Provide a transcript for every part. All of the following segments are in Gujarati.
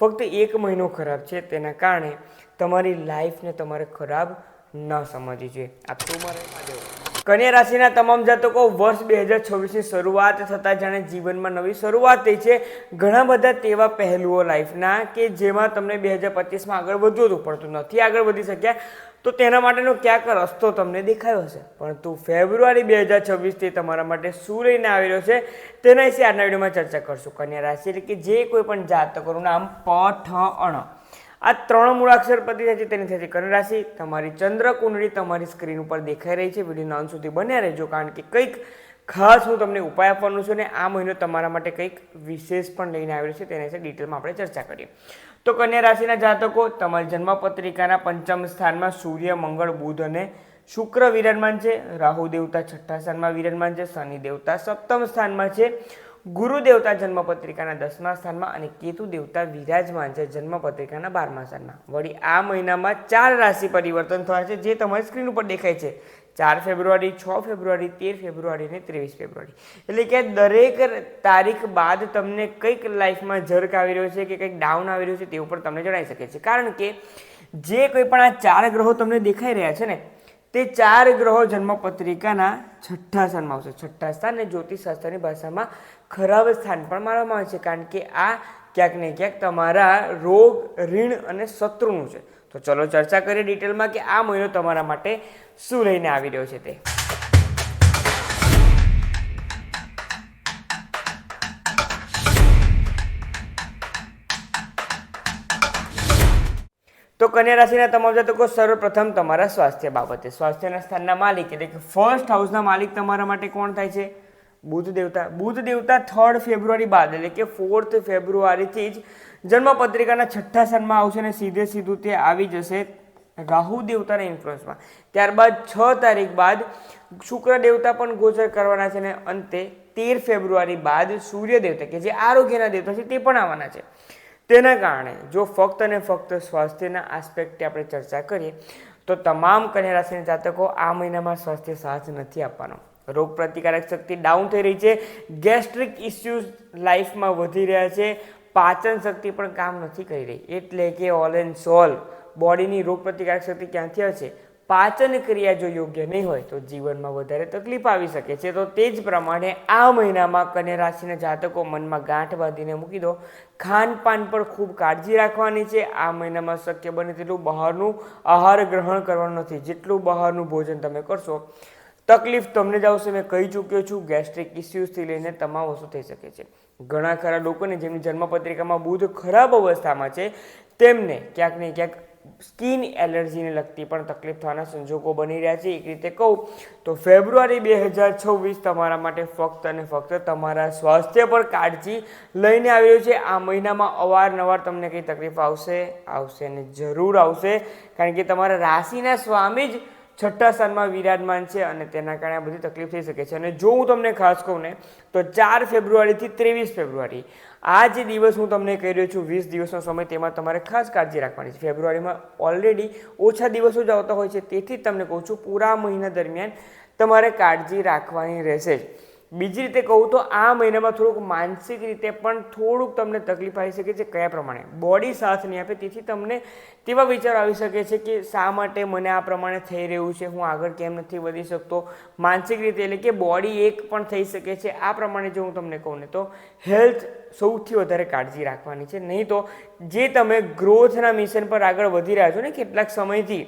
ફક્ત એક મહિનો ખરાબ છે, તેના કારણે તમારી લાઈફને તમારે ખરાબ ન સમજવી જોઈએ. આ તો મારે કન્યા રાશિના તમામ જાતકો વર્ષ બે હજાર છવ્વીસની શરૂઆત થતાં જાણે જીવનમાં નવી શરૂઆત થઈ છે. ઘણા બધા તેવા પહેલુઓ લાઈફના કે જેમાં તમને બે હજાર પચીસમાં આગળ વધવું હતું પરંતુ નથી આગળ વધી શક્યા. તો તેના માટેનો ક્યાંક રસ્તો તમને દેખાયો હશે. પરંતુ ફેબ્રુઆરી બે હજાર છવ્વીસથી તમારા માટે શું લઈને આવી રહ્યો છે, તેના વિશે આજના વિડીયોમાં ચર્ચા કરશું. કન્યા રાશિ એટલે કે જે કોઈ પણ જાતકોનું નામ પ ઠ અણ આ ત્રણ મૂળાક્ષર પતિ થાય છે, તેની થાય છે કન્યા રાશિ, તમારી ચંદ્ર કુંડળી તમારી સ્ક્રીન ઉપર દેખાઈ રહી છે, વિડીયોના અંત સુધી બન્યા રહેજો, કારણ કે કંઈક ખાસ હું તમને ઉપાય આપવાનું છું અને આ મહિનો તમારા માટે કંઈક વિશેષ પણ લઈને આવ્યો છે, તેના વિશે ડિટેલમાં આપણે ચર્ચા કરીએ. તો કન્યા રાશિના જાતકો, તમારી જન્મપત્રિકાના પંચમ સ્થાનમાં સૂર્ય, મંગળ, બુધ અને શુક્ર વિરાજમાન છે. રાહુ દેવતા છઠ્ઠા સ્થાનમાં વિરાજમાન છે. શનિ દેવતા સપ્તમ સ્થાનમાં છે. ગુરુ દેવતા જન્મપત્રિકાના દસમા સ્થાનમાં અને કેતુ દેવતા વિરાજમાન છે જન્મપત્રિકાના બારમા સ્થાનમાં. વળી આ મહિનામાં ચાર રાશિ પરિવર્તન થવા છે, જે તમારી સ્ક્રીન ઉપર દેખાય છે. ચાર ફેબ્રુઆરી, છ ફેબ્રુઆરી, તેર ફેબ્રુઆરી અને ત્રેવીસ ફેબ્રુઆરી. એટલે કે દરેક તારીખ બાદ તમને કંઈક લાઈફમાં જર્ક આવી રહ્યો છે કે કંઈક ડાઉન આવી રહ્યું છે તેવું પણ તમને જણાવી શકે છે. કારણ કે જે કોઈ પણ આ ચાર ગ્રહો તમને દેખાઈ રહ્યા છે ને, તે ચાર ગ્રહો જન્મપત્રિકાના છઠ્ઠા સ્થાનમાં આવશે. છઠ્ઠા સ્થાન અને જ્યોતિષશાસ્ત્રની ભાષામાં ખરાબ સ્થાન પણ માનવામાં આવે છે. કારણ કે આ ક્યાંક ને ક્યાંક તમારા રોગ, ઋણ અને શત્રુનું છે. તો ચલો ચર્ચા કરીએ ડિટેલમાં કે આ મહિનો તમારા માટે શું લઈને આવી રહ્યો છે તે. તો કન્યા રાશિના તમામ જાતકો સર્વપ્રથમ તમારા સ્વાસ્થ્ય બાબતે. સ્વાસ્થ્યના સ્થાનના માલિક એટલે કે ફર્સ્ટ હાઉસના માલિક તમારા માટે કોણ થાય છે? બુધ દેવતા. બુધ દેવતા થર્ડ ફેબ્રુઆરી બાદ એટલે કે ફોર્થ ફેબ્રુઆરીથી જ જન્મપત્રિકાના છઠ્ઠા સ્થાનમાં આવશે અને સીધે સીધું તે આવી જશે રાહુ દેવતાના ઇન્ફ્લુઅન્સમાં ત્યારબાદ છ તારીખ બાદ શુક્ર દેવતા પણ ગોચર કરવાના છે અને અંતે તેર ફેબ્રુઆરી બાદ સૂર્ય દેવતા કે જે આરોગ્યના દેવતા છે તે પણ આવવાના છે. તેના કારણે જો ફક્ત અને ફક્ત સ્વાસ્થ્યના આસ્પેક્ટે આપણે ચર્ચા કરીએ, તો તમામ કન્યા રાશિના જાતકો આ મહિનામાં સ્વાસ્થ્ય સાથ નથી આપવાનો. રોગ પ્રતિકારક શક્તિ ડાઉન થઈ રહી છે. ગેસ્ટ્રિક ઇસ્યુઝ લાઈફમાં વધી રહ્યા છે. પાચન શક્તિ પણ કામ નથી કરી રહી. એટલે કે ઓલ એન્ડ સોલ બોડીની રોગ પ્રતિકારક શક્તિ ક્યાંથી હશે? પાચન ક્રિયા જો યોગ્ય નહીં હોય, તો જીવનમાં વધારે તકલીફ આવી શકે છે. તો તે જ પ્રમાણે આ મહિનામાં કન્યા રાશિના જાતકો મનમાં ગાંઠ બાંધીને મૂકી દો. ખાનપાન પર ખૂબ કાળજી રાખવાની છે. આ મહિનામાં શક્ય બને તેટલું બહારનું આહાર ગ્રહણ કરવાનું નથી. જેટલું બહારનું ભોજન તમે કરશો, તકલીફ તમને જ આવશે. મેં કહી ચૂક્યો છું ગેસ્ટ્રિક ઇસ્યુઝથી લઈને તમામ વસ્તુ થઈ શકે છે. ઘણા ખરા લોકોને જેમની જન્મપત્રિકામાં બુધ ખરાબ અવસ્થામાં છે, તેમને ક્યાંક ને ક્યાંક સ્કિન એલર્જીને લગતી પણ તકલીફ થવાના સંજોગો બની રહ્યા છે. એક રીતે કહું તો ફેબ્રુઆરી બે હજાર છવ્વીસ તમારા માટે ફક્ત અને ફક્ત તમારા સ્વાસ્થ્ય પર કાળજી લઈને આવી રહ્યું છે. આ મહિનામાં અવારનવાર તમને કંઈ તકલીફ આવશે? આવશે અને જરૂર આવશે. કારણ કે તમારા રાશિના સ્વામી જ છઠ્ઠા સ્થાનમાં વિરાજમાન છે અને તેના કારણે આ બધી તકલીફ થઈ શકે છે. અને જો હું તમને ખાસ કહું ને, તો ચાર ફેબ્રુઆરીથી ત્રેવીસ ફેબ્રુઆરી. આ જે દિવસ હું તમને કહી રહ્યો છું, વીસ દિવસનો સમય, તેમાં તમારે ખાસ કાળજી રાખવાની છે. ફેબ્રુઆરીમાં ઓલરેડી ઓછા દિવસો જ આવતા હોય છે, તેથી જ તમને કહું છું, પૂરા મહિના દરમિયાન તમારે કાળજી રાખવાની રહેશે જ. બીજી રીતે કહું તો આ મહિનામાં થોડુંક માનસિક રીતે પણ થોડુંક તમને તકલીફ આવી શકે છે કયા પ્રમાણે? બોડી સાથ નહીં આપે, તેથી તમને તેવા વિચાર આવી શકે છે કે શા માટે મને આ પ્રમાણે થઈ રહ્યું છે, હું આગળ કેમ નથી વધી શકતો? માનસિક રીતે એટલે કે બોડી એક પણ થઈ શકે છે, આ પ્રમાણે જો હું તમને કહું ને તો હેલ્થ સૌથી વધારે કાળજી રાખવાની છે. નહીં તો જે તમે ગ્રોથના મિશન પર આગળ વધી રહ્યા છો ને કેટલાક સમયથી,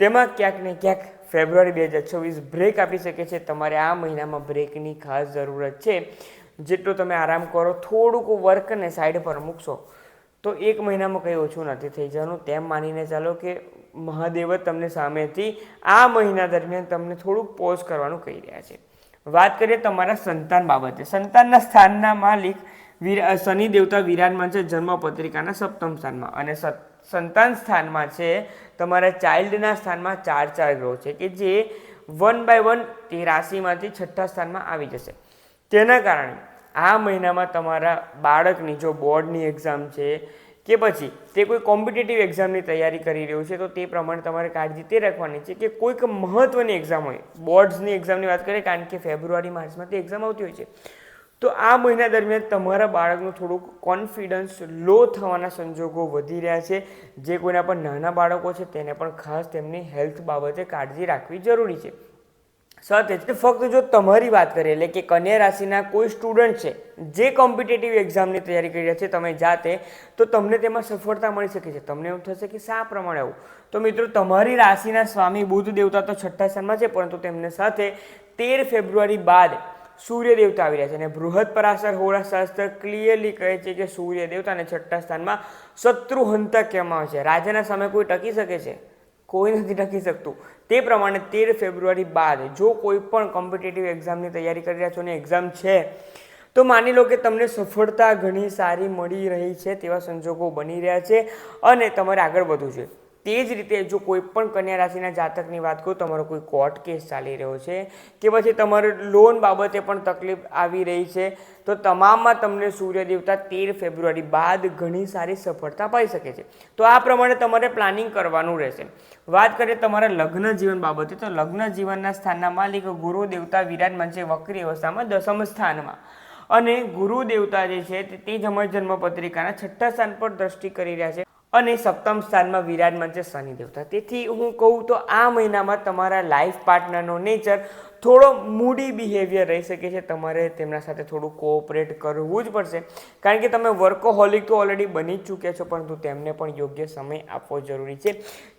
તેમાં ક્યાંક ને ક્યાંક ફેબ્રુઆરી બે હજાર છવ્વીસ બ્રેક આપી શકે છે. તમારે આ મહિનામાં બ્રેકની ખાસ જરૂરત છે. જેટલો તમે આરામ કરો, થોડુંક વર્કને સાઈડ પર મૂકશો, તો એક મહિનામાં કંઈ ઓછું નથી થઈ જવાનું. તેમ માનીને ચાલો કે મહાદેવ તમને સામેથી આ મહિના દરમિયાન તમને થોડુંક પોઝ કરવાનું કહી રહ્યા છે. વાત કરીએ તમારા સંતાન બાબતે. સંતાનના સ્થાનના માલિક વીર, શનિ દેવતા વિરાજમાન છે જન્મ પત્રિકાના સપ્તમ સ્થાનમાં. અને સત- સંતાન સ્થાનમાં છે, તમારા ચાઇલ્ડના સ્થાનમાં ચાર ચાર ગ્રહો છે, કે જે વન બાય વન તે રાશિમાંથી છઠ્ઠા સ્થાનમાં આવી જશે. તેના કારણે આ મહિનામાં તમારા બાળકની જો બોર્ડની એક્ઝામ છે, કે પછી તે કોઈ કોમ્પિટેટિવ એક્ઝામની તૈયારી કરી રહ્યું છે, તો તે પ્રમાણે તમારે કાળજી તે રાખવાની છે કે કોઈક મહત્ત્વની એક્ઝામ હોય, બોર્ડ્સની એક્ઝામની વાત કરીએ, કારણ કે ફેબ્રુઆરી, માર્ચમાં તે એક્ઝામ આવતી હોય છે. તો આ મહિના દરમિયાન તમારા બાળકનું થોડુંક કોન્ફિડન્સ લો થવાના સંજોગો વધી રહ્યા છે. જે કોઈના પણ નાના બાળકો છે, તેને પણ ખાસ તેમની હેલ્થ બાબતે કાળજી રાખવી જરૂરી છે. સાથે જ ફક્ત જો તમારી વાત કરીએ એટલે કે કન્યા રાશિના કોઈ સ્ટુડન્ટ છે, જે કોમ્પિટેટિવ એક્ઝામની તૈયારી કરી રહ્યા છે, તમે જાતે, તો તમને તેમાં સફળતા મળી શકે છે. તમને એવું થશે કે શા પ્રમાણે આવું? તો મિત્રો, તમારી રાશિના સ્વામી બુદ્ધ દેવતા તો છઠ્ઠા સ્થાનમાં છે, પરંતુ તેમને સાથે તેર ફેબ્રુઆરી બાદ સૂર્ય દેવતા આવી રહ્યા છે. અને બૃહદ પરાશર હોળા શાસ્ત્ર ક્લિયરલી કહે છે કે સૂર્ય દેવતાને છઠ્ઠા સ્થાનમાં શત્રુહંતક કહેવામાં આવે છે. રાજાના સામે કોઈ ટકી શકે છે? કોઈ નથી ટકી શકતું. તે પ્રમાણે તેર ફેબ્રુઆરી બાદ જો કોઈ પણ કોમ્પિટેટિવ એક્ઝામની તૈયારી કરી રહ્યા છો અને એક્ઝામ છે, તો માની લો કે તમને સફળતા ઘણી સારી મળી રહી છે તેવા સંજોગો બની રહ્યા છે અને તમારે આગળ વધવું છે તે જ રીતે જો કોઈ પણ કન્યા રાશિના જાતકની વાત કરું, તમારો કોઈ કોર્ટ કેસ ચાલી રહ્યો છે કે પછી તમારે લોન બાબતે પણ તકલીફ આવી રહી છે, તો તમામમાં તમને સૂર્ય દેવતા તેર ફેબ્રુઆરી બાદ ઘણી સારી સફળતા પાઈ શકે છે. તો આ પ્રમાણે તમારે પ્લાનિંગ કરવાનું રહેશે. વાત કરીએ તમારા લગ્ન જીવન બાબતે, તો લગ્ન જીવનના સ્થાનના માલિક ગુરુ, દેવતા, વિરાજમાન છે વક્રી અવસ્થામાં દસમ સ્થાનમાં. અને ગુરુ, દેવતા જે છે તે જ જન્મ પત્રિકાના છઠ્ઠા સ્થાન પર દ્રષ્ટિ કરી રહ્યા છે. અને સપ્તમ સ્થાનમાં વિરાજમાન છે શનિ દેવતા તેથી હું કહું તો આ મહિનામાં તમારા લાઈફ પાર્ટનરનો નેચર થોડો મૂડી બિહેવિયર રહી શકે છે. તમારે તેમના સાથે થોડું કોઓપરેટ કરવું જ પડશે. કારણ કે તમે વર્કોહોલિક તો ઓલરેડી બની જ ચૂક્યા છો, પરંતુ તેમને પણ યોગ્ય સમય આપવો જરૂરી છે.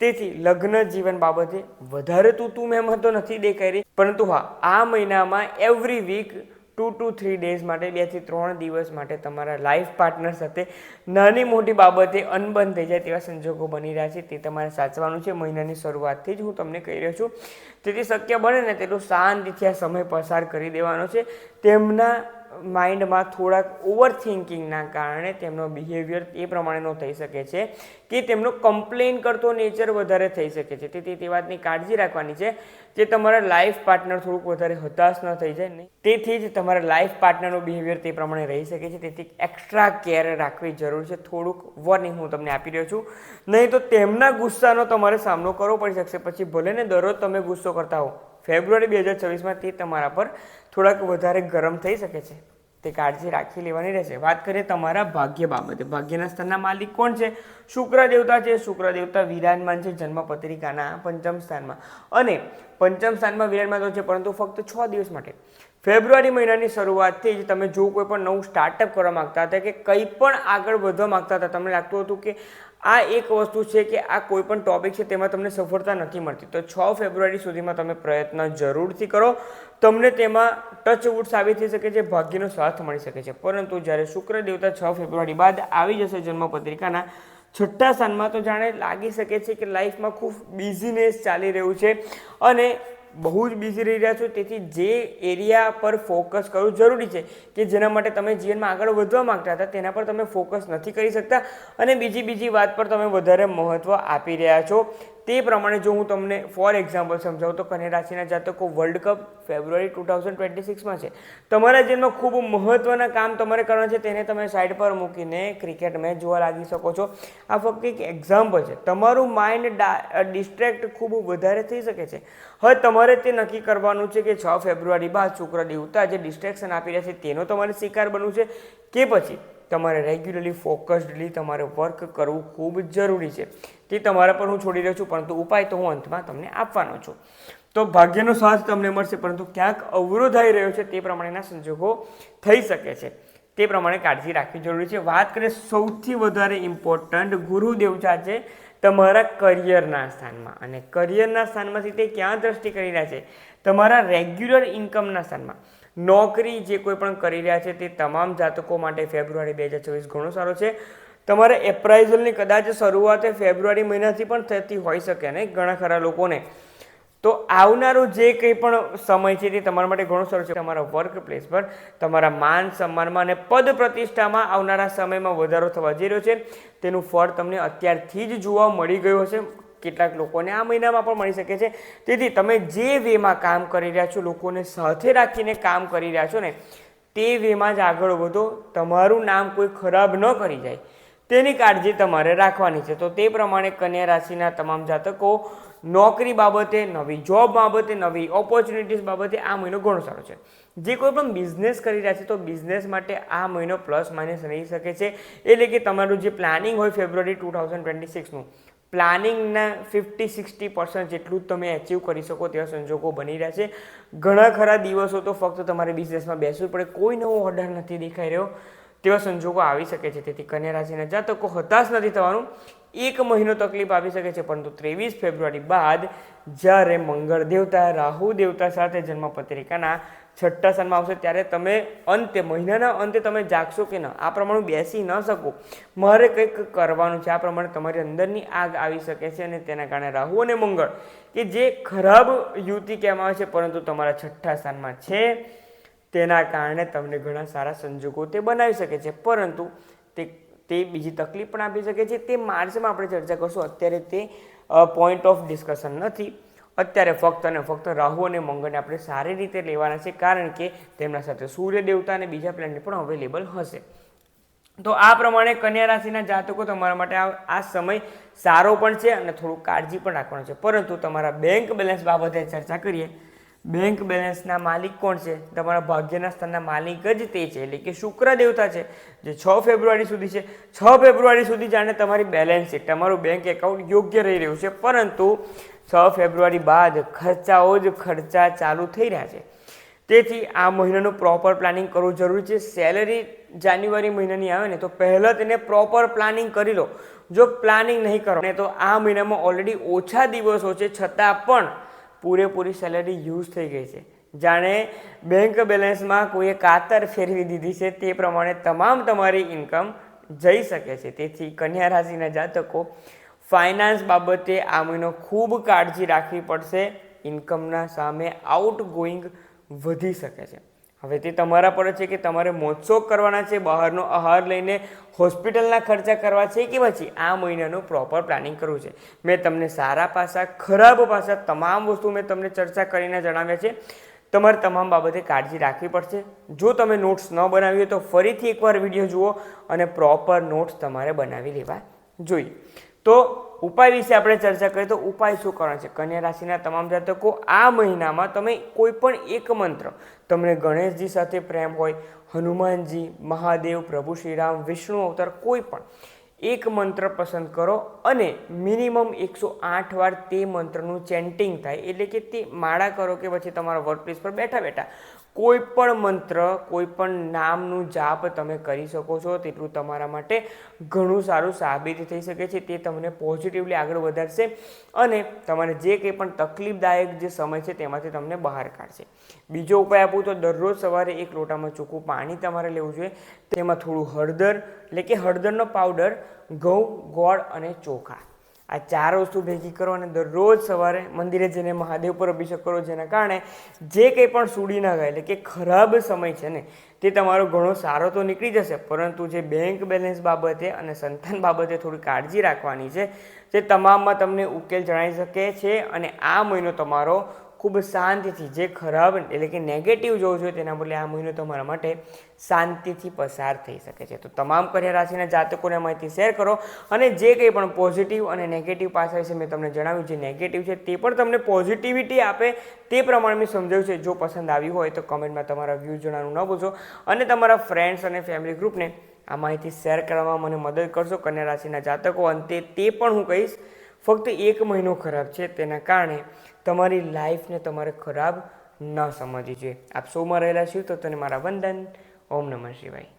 તેથી લગ્ન જીવન બાબતે વધારે તું તું મેં તો નથી દેખાઈ રહી. પરંતુ હા, આ મહિનામાં every week two to three days માટે બેથી ત્રણ દિવસ માટે તમારા લાઈફ પાર્ટનર સાથે નાની મોટી બાબતે અનબન થઈ જાય તેવા સંજોગો બની રહ્યા છે. તે તમારે સાચવાનું છે. મહિનાની શરૂઆતથી જ હું તમને કહી રહ્યો છું. તેથી શક્ય બને ને તેટલું શાંતિથી આ સમય પસાર કરી દેવાનો છે. તેમના માઇન્ડમાં થોડાક ઓવર થિંકિંગના કારણે તેમનો બિહેવિયર એ પ્રમાણેનો થઈ શકે છે કે તેમનો કમ્પ્લેન કરતો નેચર વધારે થઈ શકે છે. તેથી તે વાતની કાળજી રાખવાની છે જે તમારા લાઈફ પાર્ટનર થોડુંક વધારે હતાશ ન થઈ જાય તેથી જ તમારા લાઈફ પાર્ટનરનું બિહેવિયર તે પ્રમાણે રહી શકે છે. તેથી એક્સ્ટ્રા કેર રાખવી જરૂર છે. થોડુંક વોર્નિંગ હું તમને આપી રહ્યો છું. નહીં તો તેમના ગુસ્સાનો તમારે સામનો કરવો પડી શકશે. પછી ભલે ને દરરોજ તમે ગુસ્સો કરતા હો ફેબ્રુઆરી બે હજાર છવ્વીસમાં તે તમારા પર થોડાક વધારે ગરમ થઈ શકે છે. તે કાળજી રાખી લેવાની રહેશે. વાત કરીએ તમારા ભાગ્ય બાબતે. ભાગ્યના સ્થાનના માલિક કોણ છે? શુક્ર દેવતા છે. શુક્ર દેવતા વિરાજમાન છે જન્મ પત્રિકાના પંચમ સ્થાનમાં. અને પંચમ સ્થાનમાં વિરાજમાન તો છે, પરંતુ ફક્ત છ દિવસ માટે. ફેબ્રુઆરી મહિનાની શરૂઆતથી જ તમે જો કોઈ પણ નવું સ્ટાર્ટઅપ કરવા માગતા હતા કે કંઈ પણ આગળ વધવા માંગતા હતા, તમને લાગતું હતું કે આ એક વસ્તુ છે કે આ કોઈ પણ ટોપિક છે તેમાં તમને સફળતા નથી મળતી. તો છ ફેબ્રુઆરી સુધીમાં તમે પ્રયત્ન જરૂરથી કરો. તમને તેમાં ટચવુડ સાબિત થઈ શકે છે, ભાગ્યનો સાથ મળી શકે છે. પરંતુ જ્યારે શુક્ર દેવતા છ ફેબ્રુઆરી બાદ આવી જશે જન્મ પત્રિકાના, છઠ્ઠા સ્થાનમાં તો જાણે લાગી શકે છે કે લાઈફમાં ખૂબ બિઝીનેસ ચાલી રહ્યું છે. અને બહુ જ બિઝી રહી રહ્યા છો. તેથી જે એરિયા પર ફોકસ કરવું જરૂરી છે કે જેના માટે તમે જીવનમાં આગળ વધવા માંગતા હતા, તેના પર તમે ફોકસ નથી કરી શકતા. અને બીજી બીજી વાત પર તમે વધારે મહત્ત્વ આપી રહ્યા છો. તે પ્રમાણે જો હું તમને ફોર એક્ઝામ્પલ સમજાવું, તો કન્યા રાશિના જાતકો world cup February two thousand twenty સિક્સમાં છે. તમારા જીવનમાં ખૂબ મહત્ત્વના કામ તમારે કરવાના છે, તેને તમે સાઈડ પર મૂકીને ક્રિકેટ મેચ જોવા લાગી શકો છો. આ ફક્ત એક એક્ઝામ્પલ છે. તમારું માઇન્ડ ડિસ્ટ્રેક્ટ ખૂબ વધારે થઈ શકે છે. હવે તમારે તે નક્કી કરવાનું છે કે છ ફેબ્રુઆરી બાદ શુક્ર દેવતા જે ડિસ્ટ્રેક્શન આપી રહ્યા છે, તેનો તમારે શિકાર બનવું છે કે પછી? તમારે રેગ્યુલરલી ફોકસ્ડલી તમારે વર્ક કરવું ખૂબ જરૂરી છે. તે તમારા પર હું છોડી રહ્યો છું, પરંતુ ઉપાય તો હું અંતમાં તમને આપવાનો છું. તો ભાગ્યનો સાથ તમને મળશે, પરંતુ ક્યાંક અવરોધાઈ રહ્યો છે તે પ્રમાણેના સંજોગો થઈ શકે છે. તે પ્રમાણે કાળજી રાખવી જરૂરી છે. વાત કરીએ સૌથી વધારે ઇમ્પોર્ટન્ટ ગુરુદેવજા છે તમારા કરિયરના સ્થાનમાં. અને કરિયરના સ્થાનમાંથી તે ક્યાં દ્રષ્ટિ કરી રહ્યા છે? તમારા રેગ્યુલર ઇન્કમના સ્થાનમાં. નોકરી જે કોઈ પણ કરી રહ્યા છે તે તમામ જાતકો માટે ફેબ્રુઆરી બે હજાર ચોવીસ ઘણો સારો છે. તમારે એપ્રાઇઝલની કદાચ શરૂઆત ફેબ્રુઆરી મહિનાથી પણ થતી હોઈ શકે ને ઘણા ખરા લોકોને. તો આવનારો જે કંઈ પણ સમય છે તે તમારા માટે ઘણો સારો છે. તમારા વર્ક પ્લેસ પર તમારા માન સન્માનમાં અને પદ પ્રતિષ્ઠામાં આવનારા સમયમાં વધારો થવા જઈ રહ્યો છે. તેનું ફળ તમને અત્યારથી જ જોવા મળી ગયું હશે. કેટલાક લોકોને આ મહિનામાં પણ મળી શકે છે. તેથી તમે જે વેમાં કામ કરી રહ્યા છો, લોકોને સાથે રાખીને કામ કરી રહ્યા છો ને, તે વેમાં જ આગળ વધો. તમારું નામ કોઈ ખરાબ ન કરી જાય. તેની કાળજી તમારે રાખવાની છે. તો તે પ્રમાણે કન્યા રાશિના તમામ જાતકો નોકરી બાબતે, નવી જોબ બાબતે, નવી ઓપોર્ચ્યુનિટીઝ બાબતે આ મહિનો ઘણો સારો છે. જે કોઈ પણ બિઝનેસ કરી રહ્યા છે, તો બિઝનેસ માટે આ મહિનો પ્લસ માઇનસ રહી શકે છે. એટલે કે તમારું જે પ્લાનિંગ હોય ફેબ્રુઆરી ટુ થાઉઝન્ડ ટ્વેન્ટી સિક્સનું પ્લાનિંગના ફિફ્ટી, સિક્સટી પર્સન્ટ જેટલું તમે અચીવ કરી શકો તેવા સંજોગો બની રહ્યા છે. ઘણા ખરા દિવસો તો ફક્ત તમારે બિઝનેસમાં બેસવું પડે. કોઈ નવો ઓર્ડર નથી દેખાઈ રહ્યો તેવા સંજોગો આવી શકે છે. તેથી કન્યા રાશિના જાતકો હતાશ નથી થવાનું. એક મહિનો તકલીફ આવી શકે છે, પરંતુ ત્રેવીસ ફેબ્રુઆરી બાદ જ્યારે મંગળ દેવતા, રાહુ દેવતા સાથે જન્મ પત્રિકાના છઠ્ઠા સ્થાનમાં આવશે ત્યારે તમે અંતે, મહિનાના અંતે તમે જાગશો કે ન? આ પ્રમાણે બેસી ન શકો. મારે કંઈક કરવાનું છે. આ પ્રમાણે તમારી અંદરની આગ આવી શકે છે અને તેના કારણે રાહુ અને મંગળ, કે જે ખરાબ યુતિ કહેવામાં આવે છે, પરંતુ તમારા છઠ્ઠા સ્થાનમાં છે, તેના કારણે તમને ઘણા સારા સંજોગો તે બનાવી શકે છે. પરંતુ તે તે બીજી તકલીફ પણ આપી શકે છે. તે માર્ચમાં આપણે ચર્ચા કરશું. અત્યારે તે પોઈન્ટ ઓફ ડિસ્કશન નથી. અત્યારે ફક્ત અને ફક્ત રાહુ અને મંગળને આપણે સારી રીતે લેવાના છે, કારણ કે તેમના સાથે સૂર્ય દેવતા અને બીજા પ્લેનેટ પણ અવેલેબલ હશે. તો આ પ્રમાણે કન્યા રાશિના જાતકો તમારા માટે આ સમય સારો પણ છે અને થોડું કાળજી પણ રાખવાનું છે. પરંતુ તમારા બેંક બેલેન્સ બાબતે ચર્ચા કરીએ. બેંક બેલેન્સના માલિક કોણ છે? તમારા ભાગ્યના સ્થાનના માલિક જ તે છે, એટલે કે શુક્ર દેવતા છે, જે છ ફેબ્રુઆરી સુધી છે. છ ફેબ્રુઆરી સુધી જાણે તમારી બેલેન્સ શીટ તમારું બેંક એકાઉન્ટ યોગ્ય રહી રહ્યું છે, પરંતુ છ ફેબ્રુઆરી બાદ ખર્ચાઓ જ ખર્ચા ચાલુ થઈ રહ્યા છે. તેથી આ મહિનાનું પ્રોપર પ્લાનિંગ કરવું જરૂરી છે. સેલરી જાન્યુઆરી મહિનાની આવે ને તો પહેલાં તેને પ્રોપર પ્લાનિંગ કરી લો. જો પ્લાનિંગ નહીં કરો ને તો આ મહિનામાં ઓલરેડી ઓછા દિવસો છે છતાં પણ પૂરેપૂરી સેલરી યુઝ થઈ ગઈ છે. જાણે બેંક બેલેન્સમાં કોઈએ કાતર ફેરવી દીધી છે તે પ્રમાણે તમામ તમારી ઇન્કમ જઈ શકે છે. તેથી કન્યા રાશિના જાતકો ફાઇનાન્સ બાબતે આ મહિનો ખૂબ કાળજી રાખવી પડશે. ઇન્કમના સામે આઉટ ગોઈંગ વધી શકે છે. હવે તે તમારા પર છે કે તમારે મોજશોખ કરવાના છે, બહારનો આહાર લઈને હોસ્પિટલના ખર્ચા કરવા છે કે પછી આ મહિનાનું પ્રોપર પ્લાનિંગ કરવું છે? મેં તમને સારા પાસા, ખરાબ પાસા તમામ વસ્તુ મેં તમને ચર્ચા કરીને જણાવ્યા છે. તમારે તમામ બાબતે કાળજી રાખવી પડશે. જો તમે નોટ્સ ન બનાવી હોય તો ફરીથી એકવાર વીડિયો જુઓ અને પ્રોપર નોટ્સ તમારે બનાવી લેવા જોઈએ. તો ઉપાય વિશે આપણે ચર્ચા કરીએ તો ઉપાય શું કરવાનો છે? કન્યા રાશિના તમામ જાતકો આ મહિનામાં તમે કોઈ પણ એક મંત્ર, તમને ગણેશજી સાથે પ્રેમ હોય, હનુમાનજી, મહાદેવ, પ્રભુ શ્રીરામ, વિષ્ણુ અવતાર કોઈ પણ, એક મંત્ર પસંદ કરો અને મિનિમમ એકસો આઠ વાર તે મંત્રનું ચેન્ટિંગ થાય. એટલે કે તે માળા કરો કે પછી તમારા વર્કપ્લેસ પર બેઠા બેઠા. કોઈ પણ મંત્ર કોઈ પણ નામનું જાપ તમે કરી શકો છો, તેટલું તમારા માટે ઘણું સારું સાબિત થઈ શકે છે, તે તમને પોઝિટિવલી આગળ વધારશે અને તમારે જે કંઈ પણ તકલીફદાયક જે સમય છે તેમાંથી તમને બહાર કાઢશે. બીજો ઉપાય આપું તો દરરોજ સવારે એક લોટામાં ચોખ્ખું પાણી તમારે લેવું જોઈએ, તેમાં થોડું હળદર, એટલે કે હળદરનો પાવડર ઘઉં, ગોળ અને ચોખા. આ ચાર વસ્તુ ભેગી કરો અને દરરોજ સવારે મંદિરે જઈને મહાદેવ પર અભિષેક કરો, જેના કારણે જે કંઈ પણ સૂડી ના ગયા, એટલે કે ખરાબ સમય છે ને, તે તમારો ઘણો સારો તો નીકળી જશે, પરંતુ જે બેંક બેલેન્સ બાબતે અને સંતાન બાબતે થોડી કાળજી રાખવાની છે, તે તમામમાં તમને ઉકેલ જણાવી શકે છે અને આ મહિનો તમારો ખૂબ શાંતિથી, જે ખરાબ એટલે કે નેગેટિવ જોવું જોઈએ તેના બદલે આ મહિનો તમારા માટે શાંતિથી પસાર થઈ શકે છે. તો તમામ કન્યા રાશિના જાતકોને માહિતી શેર કરો અને જે કંઈ પણ પોઝિટિવ અને નેગેટિવ પાસા વિશે મેં તમને જણાવ્યું, જે નેગેટિવ છે તે પણ તમને પોઝિટિવિટી આપે તે પ્રમાણે મેં સમજાવ્યું છે. જો પસંદ આવ્યું હોય તો કમેન્ટમાં તમારા વ્યૂ જણાવવાનું ન ભૂલશો અને તમારા ફ્રેન્ડ્સ અને ફેમિલી ગ્રુપને આ માહિતી શેર કરવામાં મને મદદ કરશો. કન્યા રાશિના જાતકો અંતે તે પણ હું કહીશ, ફક્ત એક મહિનો ખરાબ છે. તેના કારણે તમારી લાઈફને તમારે ખરાબ ન સમજવી જોઈએ. આપ શોમાં રહેલા છીએ તો તને મારા વંદન. ઓમ નમઃ શિવાય.